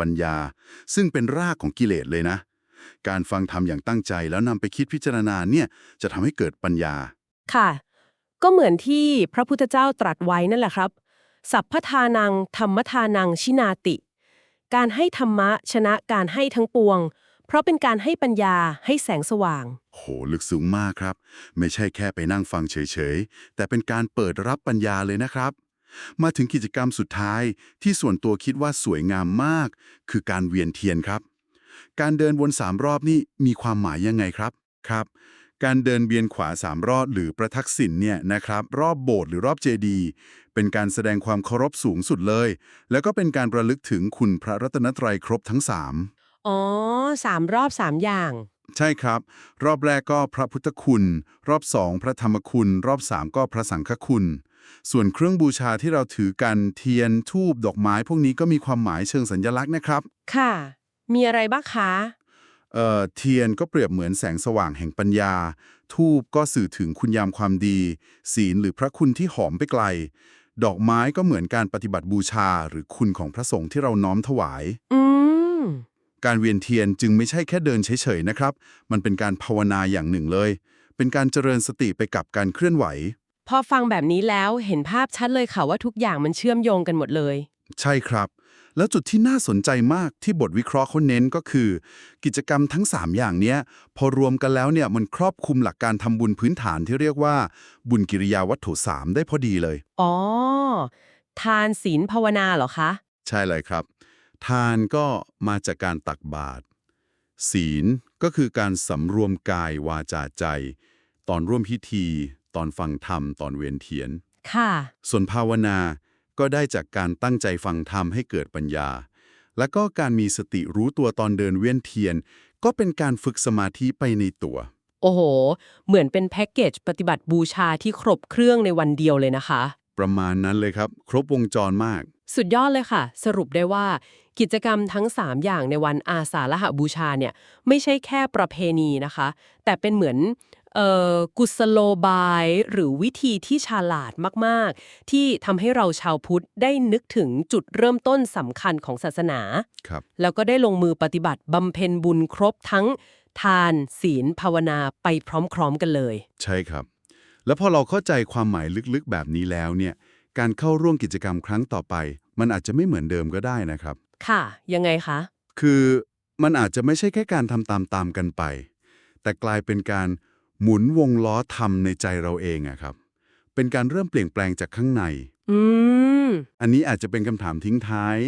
ปัญญา ซึ่งเป็นรากของกิเลสเลยนะ การฟังธรรมอย่างตั้งใจแล้วนำไปคิดพิจารณาเนี่ยจะทำให้เกิดปัญญา ค่ะ ก็เหมือนที่พระพุทธเจ้าตรัสไว้นั่นแหละครับ สัพพทานัง ธรรมทานัง ชินาติ การให้ธรรมะชนะการให้ทั้งปวง เพราะเป็นการให้ปัญญาให้แสงสว่าง โหลึกซึ้งมากครับ ไม่ใช่แค่ไปนั่งฟังเฉยๆ แต่เป็นการเปิดรับปัญญาเลยนะครับ มาถึงกิจกรรมสุดท้ายที่ส่วนตัวคิดว่าสวยงามมาก คือการเวียนเทียนครับ การเดินวนสามรอบนี่มีความหมายยังไงครับครับ การเดินเวียนขวาสามรอบหรือประทักษิณเนี่ยนะครับ รอบโบสถ์หรือรอบเจดีย์เป็นการแสดงความเคารพสูงสุดเลย แล้วก็เป็นการระลึกถึงคุณพระรัตนตรัยครบทั้งสามอ๋อสามรอบสามอย่าง ใช่ครับ รอบแรกก็พระพุทธคุณ รอบสองพระธรรมคุณ รอบสามก็พระสังฆคุณ ส่วนเครื่องบูชาที่เราถือกันเทียนทูบดอกไม้ พวกนี้ก็มีความหมายเชิงสัญลักษณ์นะครับ ค่ะ มีอะไรบ้างคะเอ่อเทียนก็เปรียบเหมือนแสงสว่างแห่งปัญญา ทูบก็สื่อถึงคุณยามความดี ศีลหรือพระคุณที่หอมไปไกล ดอกไม้ก็เหมือนการปฏิบัติบูชาหรือคุณของพระสงฆ์ที่เราน้อมถวาย อืม การเวียนเทียนจึงไม่ใช่แค่เดินเฉยๆนะครับ มันเป็นการภาวนาอย่างหนึ่งเลย เป็นการเจริญสติไปกับการเคลื่อนไหว พอฟังแบบนี้แล้วเห็นภาพชัดเลยค่ะว่าทุกอย่างมันเชื่อมโยงกันหมดเลย ใช่ครับ แล้วจุดที่น่าสนใจมากที่บทวิเคราะห์เขาเน้นก็คือ กิจกรรมทั้ง 3 อย่างเนี้ย พอรวมกันแล้วเนี่ยมันครอบคลุมหลักการทำบุญพื้นฐานที่เรียกว่า บุญกิริยาวัตถุ3ได้พอดีเลย อ๋อ ทานศีลภาวนาเหรอคะ ใช่เลยครับ ทานก็มาจากการตักบาตรศีลก็คือการสำรวมกายวาจาใจ ตอนร่วมพิธี ตอนฟังธรรม ตอนเวียนเทียน ค่ะ ส่วนภาวนาก็ได้จากการตั้งใจฟังธรรมให้เกิดปัญญา และก็การมีสติรู้ตัวตอนเดินเวียนเทียน ก็เป็นการฝึกสมาธิไปในตัว โอ้โห เหมือนเป็นแพ็กเกจปฏิบัติบูชาที่ครบเครื่องในวันเดียวเลยนะคะ ประมาณนั้นเลยครับ ครบวงจรมาก สุดยอดเลยค่ะ สรุปได้ว่า กิจกรรมทั้ง 3 อย่างในวันอาสาฬหบูชาเนี่ยไม่ใช่แค่ประเพณีนะคะ แต่เป็นเหมือนเอ่อกุศโลบายหรือวิธีที่ฉลาดมาก ๆ ที่ทำให้เราชาวพุทธได้นึกถึงจุดเริ่มต้นสำคัญของศาสนา ครับ แล้วก็ได้ลงมือปฏิบัติบำเพ็ญบุญครบทั้งทาน ศีล ภาวนาไปพร้อม ๆ กันเลย ใช่ครับ แล้วพอเราเข้าใจความหมายลึกๆ แบบนี้แล้วเนี่ย การเข้าร่วมกิจกรรมครั้งต่อไป มันอาจจะไม่เหมือนเดิมก็ได้นะครับ ค่ะ ยังไงคะ คือมันอาจจะไม่ใช่แค่การทำตามๆกันไป แต่กลายเป็นการหมุนวงล้อทำในใจเราเองอะครับ เป็นการเริ่มเปลี่ยนแปลงจากข้างใน อืม อันนี้อาจจะเป็นคำถามทิ้งท้าย